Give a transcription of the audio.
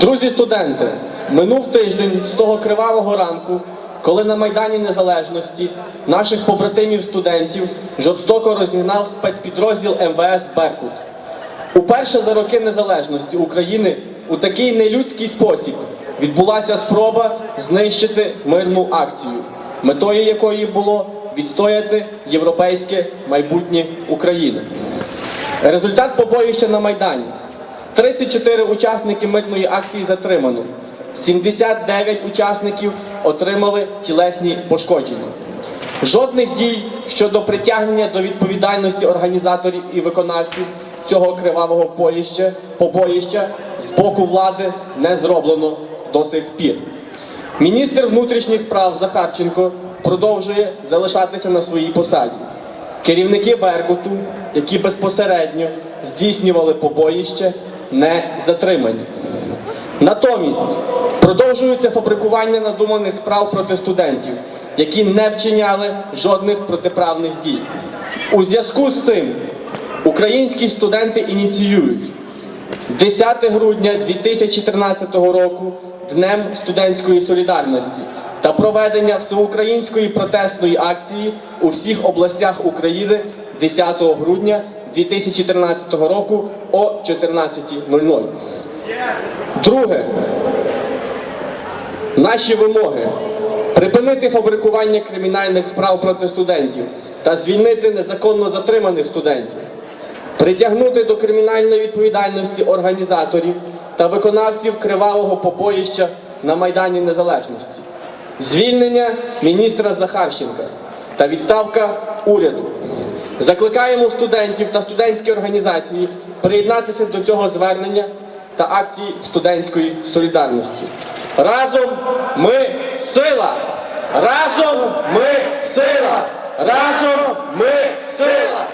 Друзі студенти, минув тиждень з того кривавого ранку, коли на Майдані Незалежності наших побратимів студентів жорстоко розігнав спецпідрозділ МВС Беркут. Уперше за роки незалежності України у такий нелюдський спосіб відбулася спроба знищити мирну акцію, метою якої було відстояти європейське майбутнє України. Результат побоїща на Майдані. 34 учасники митної акції затримано. 79 учасників отримали тілесні пошкодження. Жодних дій щодо притягнення до відповідальності організаторів і виконавців цього кривавого поїща, побоїща з боку влади не зроблено до сих пір. Міністр внутрішніх справ Захарченко продовжує залишатися на своїй посаді. Керівники Беркуту, які безпосередньо здійснювали побоїще, не затримані. Натомість продовжується фабрикування надуманих справ проти студентів, які не вчиняли жодних протиправних дій. У зв'язку з цим українські студенти ініціюють 10 грудня 2013 року Днем студентської солідарності та проведення всеукраїнської протестної акції у всіх областях України 10 грудня 2013 року о 14.00. Друге. Наші вимоги припинити фабрикування кримінальних справ проти студентів та звільнити незаконно затриманих студентів, притягнути до кримінальної відповідальності організаторів та виконавців кривавого побоїща на Майдані Незалежності, звільнення міністра Захарченка та відставка уряду. Закликаємо студентів та студентські організації приєднатися до цього звернення та акції студентської солідарності. Разом ми сила! Разом ми сила! Разом ми сила!